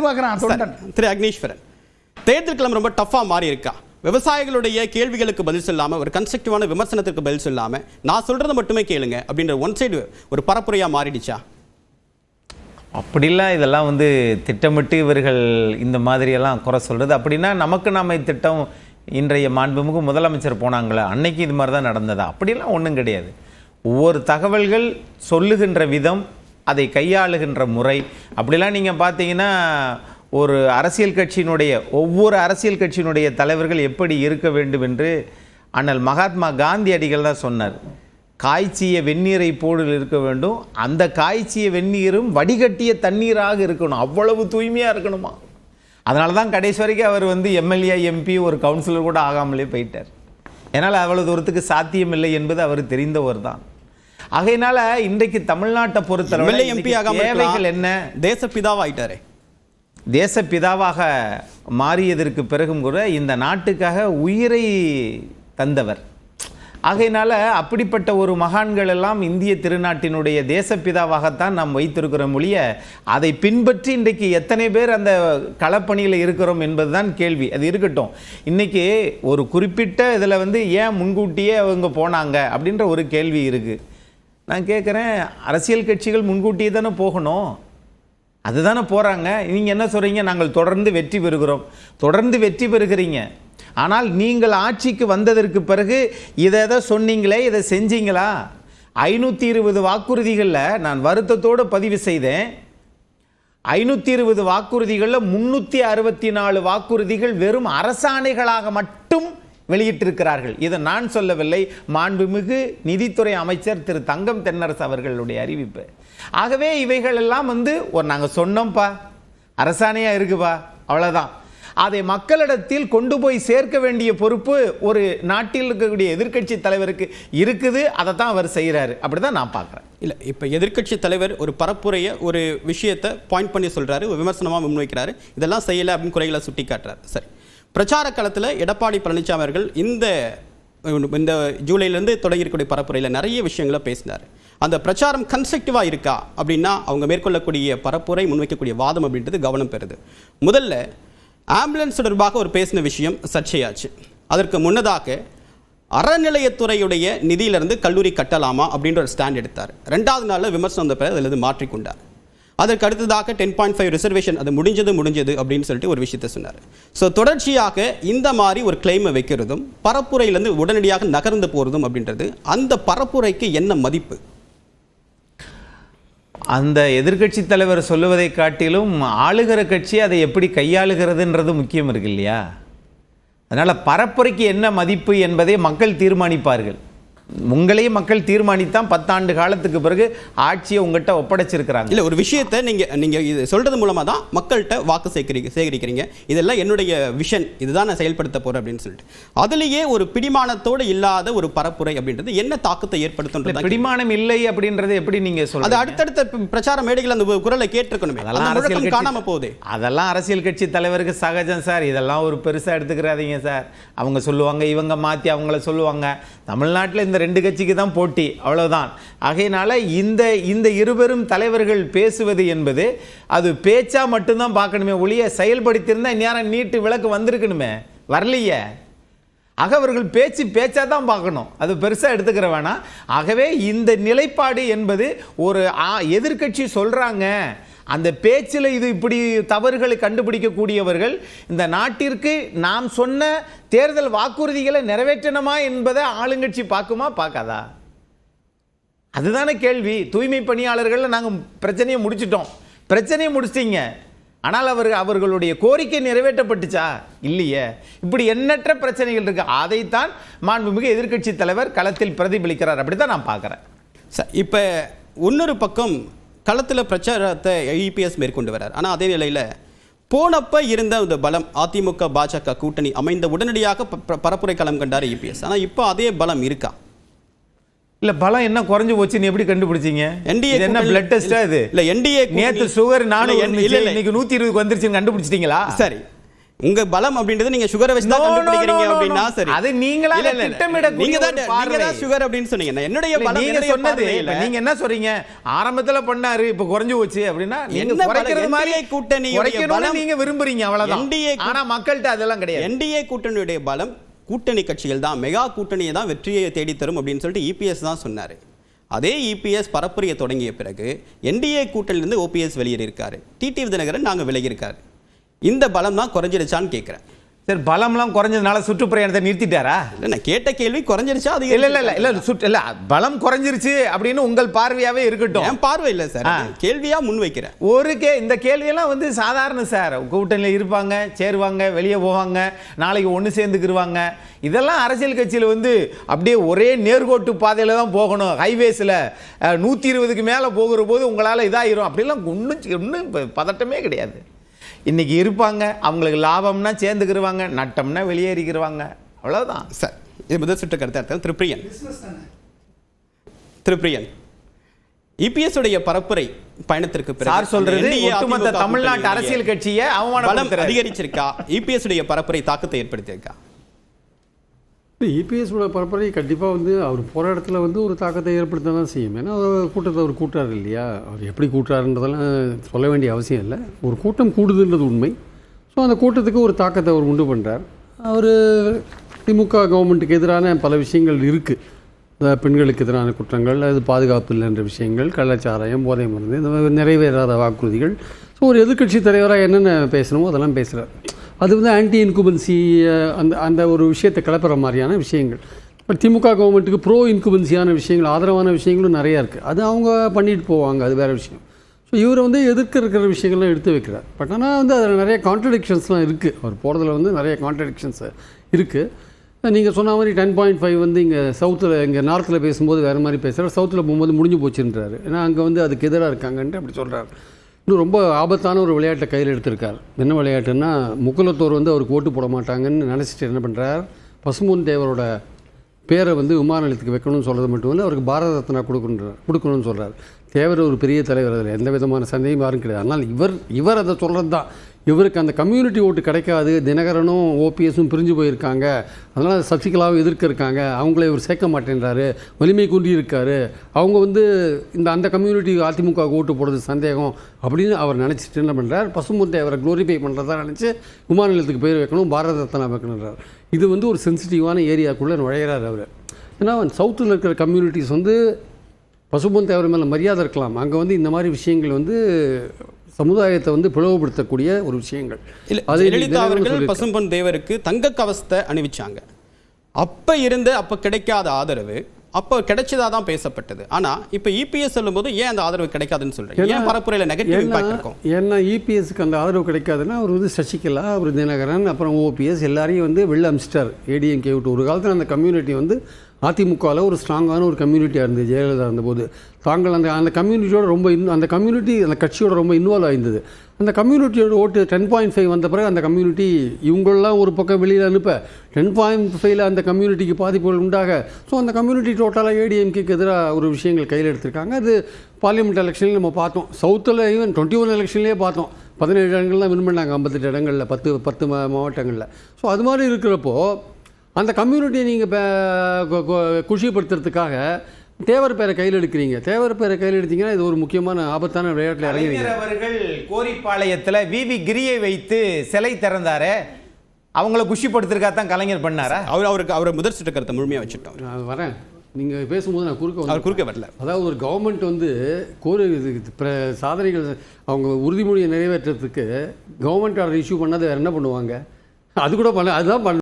எதிர்பார்க்கிறான் தொண்டன். திரு அக்னீஸ்வரன் தேர்தல் களம் ரொம்ப டஃபா மாறி இருக்கா விவசாயிகளுடைய கேள்விகளுக்கு பதில் சொல்லாம ஒரு கன்ஸ்ட்ரக்டிவான விமர்சனத்திற்கு பதில் சொல்லாம நான் சொல்றதை மட்டுமே கேளுங்க அப்படின்ற ஒன் சைடு ஒரு பரப்புரையா மாறிடுச்சா? அப்படிலாம் இதெல்லாம் வந்து திட்டமிட்டு இவர்கள் இந்த மாதிரியெல்லாம் குறை சொல்கிறது அப்படின்னா நமக்கு நாம திட்டம் இன்றைய மாண்புமிகு முதலமைச்சர் போனாங்களே அன்னைக்கு இது மாதிரி தான் நடந்ததா? அப்படிலாம் ஒன்றும் கிடையாது. ஒவ்வொரு தகவல்கள் சொல்லுகின்ற விதம் அதை கையாளுகின்ற முறை. அப்படிலாம் நீங்கள் பார்த்தீங்கன்னா ஒரு அரசியல் கட்சியினுடைய ஒவ்வொரு அரசியல் கட்சியினுடைய தலைவர்கள் எப்படி இருக்க வேண்டும் என்று அண்ணல் மகாத்மா காந்தியடிகள் தான் சொன்னார். காய்ச்சிய வெந்நீரை போடில் இருக்க வேண்டும். அந்த காய்ச்சிய வெந்நீரும் வடிகட்டிய தண்ணீராக இருக்கணும். அவ்வளவு தூய்மையாக இருக்கணுமா? அதனால தான் கடைசி வரைக்கும் அவர் வந்து எம்எல்ஏ எம்பி ஒரு கவுன்சிலர் கூட ஆகாமலே போயிட்டார். ஏன்னால் அவ்வளவு தூரத்துக்கு சாத்தியமில்லை என்பது அவர் தெரிந்தவர் தான். ஆகையினால இன்றைக்கு தமிழ்நாட்டை பொறுத்தளவு எம்பி தேவைகள் என்ன? தேசப்பிதாவா ஆயிட்டாரே தேசப்பிதாவாக மாறியதற்கு பிறகும் கூட இந்த நாட்டுக்காக உயிரை தந்தவர். ஆகையினால அப்படிப்பட்ட ஒரு மகான்கள் எல்லாம் இந்திய திருநாட்டினுடைய தேசப்பிதாவாகத்தான் நாம் வைத்திருக்கிறோம் ஒழிய அதை பின்பற்றி இன்றைக்கு எத்தனை பேர் அந்த களப்பணியில் இருக்கிறோம் என்பதுதான் கேள்வி. அது இருக்கட்டும். இன்னைக்கு ஒரு குறிப்பிட்ட இதில் வந்து ஏன் முன்கூட்டியே அவங்க போனாங்க அப்படின்ற ஒரு கேள்வி இருக்குது நான் கேட்குறேன் அரசியல் கட்சிகள் முன்கூட்டியே தானே போகணும். அதுதானே போகிறாங்க நீங்கள் என்ன சொல்கிறீங்க நாங்கள் தொடர்ந்து வெற்றி பெறுகிறோம். தொடர்ந்து வெற்றி பெறுகிறீங்க. ஆனால் நீங்கள் ஆட்சிக்கு வந்ததற்கு பிறகு இதை எதை சொன்னீங்களே இதை செஞ்சீங்களா? ஐநூற்றி இருபது வாக்குறுதிகளில் நான் வருத்தத்தோடு பதிவு செய்தேன். ஐநூற்றி இருபது வாக்குறுதிகளில் முன்னூற்றி அறுபத்தி நாலு வாக்குறுதிகள் வெறும் அரசாணைகளாக மட்டும் வெளியிட்டிருக்கிறார்கள். இதை நான் சொல்லவில்லை. மாண்புமிகு நிதித்துறை அமைச்சர் திரு தங்கம் தென்னரசு அவர்களுடைய அறிவிப்பு. ஆகவே இவைகள் எல்லாம் வந்து ஒரு நாங்கள் சொன்னோம்ப்பா. அரசாணையாக இருக்குப்பா. அவ்வளோதான் அதை மக்களிடத்தில் கொண்டு போய் சேர்க்க வேண்டிய பொறுப்பு ஒரு நாட்டில் இருக்கக்கூடிய எதிர்க்கட்சி தலைவருக்கு இருக்குது. அதை தான் அவர் செய்கிறாரு அப்படி தான் நான் பார்க்குறேன். இல்லை இப்போ எதிர்க்கட்சி தலைவர் ஒரு பரப்புரைய ஒரு விஷயத்தை பாயிண்ட் பண்ணி சொல்கிறாரு ஒரு முன்வைக்கிறாரு. இதெல்லாம் செய்யலை அப்படின்னு குறைகளை சுட்டி காட்டுறாரு சரி. பிரச்சார களத்தில் எடப்பாடி பழனிசாமி அவர்கள் இந்த இந்த ஜூலைலேருந்து தொடங்கியிருக்கக்கூடிய பரப்புரையில் நிறைய விஷயங்களை பேசினார். அந்த பிரச்சாரம் கன்ஸ்ட்ரக்டிவாக இருக்கா அப்படின்னா அவங்க மேற்கொள்ளக்கூடிய பரப்புரை முன்வைக்கக்கூடிய வாதம் அப்படின்றது கவனம் பெறுது. முதல்ல ஆம்புலன்ஸ் தொடர்பாக ஒரு பேசின விஷயம் சர்ச்சையாச்சு. அதற்கு முன்னதாக அறநிலையத்துறையுடைய நிதியிலிருந்து கல்லூரி கட்டலாமா அப்படின்ற ஒரு ஸ்டாண்ட் எடுத்தார். ரெண்டாவது நாளில் விமர்சனம் வந்த பிறகு அதிலிருந்து மாற்றிக்கொண்டார். அதற்கு அடுத்ததாக டென் பாயிண்ட் ஃபைவ் ரிசர்வேஷன் அது முடிஞ்சது முடிஞ்சது அப்படின்னு சொல்லிட்டு ஒரு விஷயத்தை சொன்னார். ஸோ தொடர்ச்சியாக இந்த மாதிரி ஒரு கிளைமை வைக்கிறதும் பரப்புரையிலேருந்து உடனடியாக நகர்ந்து போகிறதும் அப்படின்றது அந்த பரப்புரைக்கு என்ன மதிப்பு? அந்த எதிர்க்கட்சி தலைவர் சொல்லுவதை காட்டிலும் ஆளுகிற கட்சி அதை எப்படி கையாளுகிறதுன்றது முக்கியம் இருக்கு இல்லையா? அதனால் பரப்புரைக்கு என்ன மதிப்பு என்பதை மக்கள் தீர்மானிப்பார்கள். உங்களையும் மக்கள் தீர்மானித்தான் பத்தாண்டு காலத்துக்கு பிறகு ஆட்சியை உங்கள்கிட்ட ஒப்படைச்சிருக்கிறாங்க. இல்ல ஒரு விஷயத்தை நீங்க நீங்க இது சொல்றது மூலமா தான் மக்கள்கிட்ட வாக்கு சேகரிக்க சேகரிக்கிறீங்க. இதெல்லாம் என்னுடைய விஷன் இதுதான் நான் செயல்படுத்த போறேன் அப்படின்னு சொல்லிட்டு. அதுலயே ஒரு பிடிமானத்தோடு இல்லாத ஒரு பரப்புரை அப்படின்றது என்ன தாக்கத்தை ஏற்படுத்தும் பிடிமானம் இல்லை அப்படின்றது எப்படி நீங்க அது சொல்றீங்க? அடுத்தடுத்த பிரச்சார மேடைகள் அந்த குரலை கேட்டிருக்கணுமே. அதெல்லாம் அரசியல் முழக்கம் கட்சி காணாம போகுது. அதெல்லாம் அரசியல் கட்சி தலைவருக்கு சகஜம் சார். இதெல்லாம் ஒரு பெருசா எடுத்துக்கிறாதீங்க சார். அவங்க சொல்லுவாங்க இவங்க மாத்தி அவங்கள சொல்லுவாங்க. தமிழ்நாட்டில் இந்த ரெண்டு கட்சிக்கு தான் போட்டி அவ்வளோதான் ஆகையினால இந்த இந்த இருவரும் தலைவர்கள் பேசுவது என்பது அது பேச்சா மட்டும்தான் பார்க்கணுமே ஒழிய செயல்படுத்தியிருந்தா இந்நேரம் நீட்டு விளக்கு வந்திருக்கணுமே? வரலையே. ஆக அவர்கள் பேச்சு பேச்சா தான் பார்க்கணும். அது பெருசாக எடுத்துக்கிற வேணாம். ஆகவே இந்த நிலைப்பாடு என்பது ஒரு எதிர்கட்சி எதிர்க்கட்சி அந்த பேச்சில் இது இப்படி தவறுகளை கண்டுபிடிக்கக்கூடியவர்கள் இந்த நாட்டிற்கு நாம் சொன்ன தேர்தல் வாக்குறுதிகளை நிறைவேற்றணுமா என்பதை ஆளுங்கட்சி பார்க்குமா பார்க்காதா? அதுதானே கேள்வி. தூய்மை பணியாளர்கள் நாங்கள் பிரச்சனையை முடிச்சிட்டோம். பிரச்சனையை முடிச்சிட்டீங்க. ஆனால் அவர் அவர்களுடைய கோரிக்கை நிறைவேற்றப்பட்டுச்சா? இல்லையே. இப்படி எண்ணற்ற பிரச்சனைகள் இருக்கு. அதைத்தான் மாண்புமிகு எதிர்க்கட்சி தலைவர் களத்தில் பிரதிபலிக்கிறார். அப்படித்தான் நான் பார்க்குறேன். ச- இப்போ இன்னொரு பக்கம் களத்துல பிரச்சாரத்தை இபிஎஸ் மேற்கொண்டு வரார். ஆனா அதே நிலையில போனப்ப இருந்த அந்த பலம் அதிமுக பாஜக கூட்டணி அமைந்த உடனடியாக பரப்புரை களம் கண்டார் இபிஎஸ் ஆனா இப்போ அதே பலம் இருக்கா? இல்ல பலம் என்ன குறைஞ்சு போச்சுன்னு எப்படி கண்டுபிடிச்சீங்க? இது என்ன பிளட் டெஸ்டா இது? இல்ல, கூட்டணி- நேத்து சுகர் இல்ல. இன்னைக்கு நூத்தி இருபதுக்கு வந்துருச்சுன்னு கண்டுபிடிச்சிட்டீங்களா? சரி. உங்க பலம் அப்படின்றது நீங்க சுகரை வச்சு தான் கண்டுபிடிக்கிறீங்க no. சரி. அது இல்ல. திட்டமிடக்கூடிய நீங்க தான் நீங்க. தான் சுகர் அப்படின்னு சொன்னீங்க. நான் என்னுடைய பலம் நீங்க சொன்னது நீங்க என்ன சொல்றீங்க? ஆரம்பத்துல பண்ணாரு இப்ப குறைஞ்சு போச்சு அப்படின்னா நீங்க? குறைக்கிறது மாதிரி கூட்டணியுடைய பலம் நீங்க விரும்புறீங்க அவ்வளவுதான். கூ- ஆனா மக்கள்கிட்ட அதெல்லாம் கிடையாது. என்டிஏ கூட்டணியுடைய பலம் கூட்டணி கட்சிகள் தான். மெகா கூட்டணியை தான் வெற்றியை தேடி தரும் அப்படின்னு சொல்லிட்டு இபிஎஸ் தான் சொன்னாரு. அதே இபிஎஸ் பரப்புரையை தொடங்கிய பிறகு என்டிஏ கூட்டணியிலிருந்து ஓபிஎஸ் வெளியேறியிருக்காரு. டிடிவி தினகரன் நாங்க விலகியிருக்காரு. இந்த பலம் தான் குறைஞ்சிருச்சான்னு கேட்கிறேன் சரி பலம்லாம் குறைஞ்சதுனால சுற்றுப்பிரயாணத்தை நிறுத்திட்டாரா? இல்ல கேட்ட கேள்வி குறைஞ்சிருச்சா அது இல்ல இல்ல இல்ல இல்ல சுற்று இல்ல பலம் குறைஞ்சிருச்சு அப்படின்னு உங்கள் பார்வையாவே இருக்கட்டும். என் பார்வை இல்ல சார் ஆ. கேள்வியா முன்வைக்கிறேன் ஒரு கே இந்த கேள்வியெல்லாம் வந்து சாதாரண சார் கூட்டணியில் இருப்பாங்க சேருவாங்க வெளியே போவாங்க நாளைக்கு ஒன்று சேர்ந்துக்கிருவாங்க. இதெல்லாம் அரசியல் கட்சியில் வந்து அப்படியே ஒரே நேர்கோட்டு பாதையில் தான் போகணும். ஹைவேஸில் நூற்றி இருபதுக்கு மேலே போகிற போது உங்களால் இதாயிரும். அப்படிலாம் ஒன்றும் ஒன்றும் பதட்டமே கிடையாது. இன்னைக்கு இருப்பாங்க அவங்களுக்கு லாபம்னா சேர்ந்துக்கிருவாங்க நட்டம்னா வெளியேறிக்கிருவாங்க. அவ்வளவுதான். சார் இது முதல் சுற்று கருத்து அர்த்தம் திருப்பிரியன். திருப்பிரியன். இபிஎஸ் உடைய பரப்புரை பயணத்திற்கு பிறகு சார் சொல்றது ஒட்டுமொத்த தமிழ்நாட்டு அரசியல் கட்சியை அவமானப்படுத்துறாரு. அதிகரிச்சிருக்கா? இபிஎஸ் உடைய பரப்புரை தாக்கத்தை ஏற்படுத்தியிருக்கா? இபிஎஸோட பரப்புரை கண்டிப்பாக வந்து அவர் போகிற இடத்துல வந்து ஒரு தாக்கத்தை ஏற்படுத்த தான் செய்யும். ஏன்னா அவர் கூட்டத்தை அவர் கூட்டுறாரு இல்லையா? அவர் எப்படி கூட்டுறாருன்றதெல்லாம் சொல்ல வேண்டிய அவசியம் இல்லை. ஒரு கூட்டம் கூடுதுன்றது உண்மை. ஸோ அந்த கூட்டத்துக்கு ஒரு தாக்கத்தை அவர் உண்டு பண்ணுறார் அவர் திமுக கவர்மெண்ட்டுக்கு எதிரான பல விஷயங்கள் இருக்குது பெண்களுக்கு எதிரான குற்றங்கள் அது பாதுகாப்பு இல்லைன்ற விஷயங்கள் கள்ளச்சாராயம் போதை மருந்து இந்த மாதிரி நிறைவேறாத வாக்குறுதிகள். ஸோ ஒரு எதிர்க்கட்சி தலைவராக என்னென்ன பேசணுமோ அதெல்லாம் பேசுகிறார் அது வந்து ஆன்டி இன்குபன்சி அந்த அந்த ஒரு விஷயத்தை கிளப்புற மாதிரியான விஷயங்கள். இப்போ திமுக கவர்மெண்ட்டுக்கு ப்ரோ இன்குபன்சியான விஷயங்கள் ஆதரவான விஷயங்களும் நிறையா இருக்குது அது அவங்க பண்ணிட்டு போவாங்க அது வேறு விஷயம். ஸோ இவர் வந்து எதிர்க்க இருக்கிற விஷயங்கள்லாம் எடுத்து வைக்கிறார். பட் ஆனால் வந்து அதில் நிறைய கான்ட்ரடிக்ஷன்ஸ்லாம் இருக்குது அவர் போகிறதுல வந்து நிறைய கான்ட்ரடிக்ஷன்ஸ் இருக்குது நீங்கள் சொன்ன மாதிரி டென் பாயிண்ட் ஃபைவ் வந்து இங்கே சவுத்தில் இங்கே நார்த்தில் பேசும்போது வேறு மாதிரி பேசுகிறார் சவுத்தில் போகும்போது முடிஞ்சு போச்சுன்றாரு. ஏன்னா அங்கே வந்து அதுக்கு எதிராக இருக்காங்கன்ட்டு அப்படி சொல்கிறாரு இன்னும் ரொம்ப ஆபத்தான ஒரு விளையாட்டை கையில் எடுத்திருக்கார். என்ன விளையாட்டுன்னா முக்குலத்தோர் வந்து அவருக்கு ஓட்டு போட மாட்டாங்கன்னு நினச்சிட்டு என்ன பண்ணுறார் பசுமூன் தேவரோட பேரை வந்து விமான நிலையத்துக்கு வைக்கணும்னு சொல்கிறது மட்டும் இல்லை அவருக்கு பாரத ரத்னா கொடுக்கணுன்றார் கொடுக்கணும்னு சொல்கிறார் தேவர் ஒரு பெரிய தலைவர் அதில் எந்த விதமான சந்தேகம் யாரும் கிடையாது. ஆனால் இவர் இவர் அதை சொல்கிறது தான் இவருக்கு அந்த கம்யூனிட்டி ஓட்டு கிடைக்காது. தினகரனும் ஓபிஎஸும் பிரிஞ்சு போயிருக்காங்க. அதனால் சசிகலாவும் எதிர்க்க இருக்காங்க. அவங்கள இவர் சேர்க்க மாட்டேன்றாரு. வலிமை குன்றி இருக்காரு. அவங்க வந்து இந்த அந்த கம்யூனிட்டி அதிமுக ஓட்டு போடுறது சந்தேகம் அப்படின்னு அவர் நினச்சிட்டு என்ன பண்ணுறார் பசுமுத்தை அவரை க்ளோரிஃபை பண்ணுறதா நினச்சி விமான நிலையத்துக்கு பேர் வைக்கணும். பாரத ரத்னா வைக்கணுன்றார் இது வந்து ஒரு சென்சிட்டிவான ஏரியாக்குள்ளே நுழையிறார் அவர். ஏன்னா சவுத்தில் இருக்கிற கம்யூனிட்டிஸ் வந்து பசும்பொன் தேவர் மேலே மரியாதை இருக்கலாம். அங்கே வந்து இந்த மாதிரி விஷயங்கள் வந்து சமுதாயத்தை வந்து பிளவுபடுத்தக்கூடிய ஒரு விஷயங்கள். இல்ல அது ஜெயலலிதா அவர்கள். பசும்பொன் தேவருக்கு தங்க கவசத்தை அணிவிச்சாங்க. அப்ப இருந்த அப்ப கிடைக்காத ஆதரவு அப்ப கிடைச்சதா தான் பேசப்பட்டது. ஆனா இப்ப இபிஎஸ் சொல்லும்போது ஏன் அந்த ஆதரவு கிடைக்காதுன்னு சொல்றீங்க? ஏன் பரப்புரையில நெகட்டிவ் இம்பாக்ட் இருக்கும்? ஏன்னா இபிஎஸ்க்கு அந்த ஆதரவு கிடைக்காதுன்னா அவர் வந்து சசிகலா அவர் தினகரன் அப்புறம் ஓபிஎஸ் எல்லாரையும் வந்து வெளில அமிச்சிட்டார். ஏடிஎம்கே விட்டு ஒரு காலத்தில் அந்த கம்யூனிட்டி வந்து அதிமுகவில் ஒரு ஸ்ட்ராங்கான ஒரு கம்யூனிட்டியாக இருந்தது ஜெயலலிதா இருந்தபோது. தாங்கள் அந்த அந்த கம்யூனிட்டியோட ரொம்ப இன் அந்த கம்யூனிட்டி அந்த கட்சியோட ரொம்ப இன்வால்வ் ஆயிருந்தது. அந்த கம்யூனிட்டியோட ஓட்டு டென் பாயிண்ட் ஃபைவ் வந்த பிறகு அந்த கம்யூனிட்டி இவங்களெலாம் ஒரு பக்கம் வெளியில் அனுப்ப டென் பாயிண்ட் ஃபைவ்ல அந்த கம்யூனிட்டிக்கு பாதிப்புகள் உண்டாக. ஸோ அந்த கம்யூனிட்டி டோட்டலாக ஏடிஎம்கேக்கு எதிராக ஒரு விஷயங்கள் கையில் எடுத்திருக்காங்க. அது பார்லிமெண்ட் எலெக்ஷனில் நம்ம பார்த்தோம். சவுத்தில் ஈவன் டுவெண்ட்டி ஒன் எலெக்ஷன்லேயே பார்த்தோம். பதினேழு இடங்கள்லாம் வின் பண்ணாங்க ஐம்பத்தெட்டு இடங்களில் பத்து பத்து மாவட்டங்களில். ஸோ அது மாதிரி இருக்கிறப்போ அந்த கம்யூனிட்டியை நீங்கள் குஷிப்படுத்துறதுக்காக தேவர் பேரை கையில் எடுக்கிறீங்க. தேவர் பேரை கையில் எடுத்தீங்கன்னா இது ஒரு முக்கியமான ஆபத்தான விளையாட்டில் இறங்குறீங்க அவர்கள் கோரிப்பாளையத்துல விவி கிரியை வைத்து சிலை திறந்தாரே. அவங்கள குஷிப்படுத்திருக்கா தான் கலைஞர் பண்ணாரா? அவர் அவருக்கு அவர் முதல் சுற்று கருத்தை முழுமையா வச்சுட்டோம் நான் வரேன். நீங்கள் பேசும்போது நான் குறுக்க வந்து அவர் குறுக்க வரல. அதாவது ஒரு கவர்மெண்ட் வந்து கோரி பிர- சாதனைகள் அவங்க உறுதிமொழியை நிறைவேற்றுறதுக்கு கவர்மெண்ட் ஆர்டர் இஷ்யூ பண்ணாத வேறு என்ன பண்ணுவாங்க? அது கூட பண்ண அதுதான் பண்ண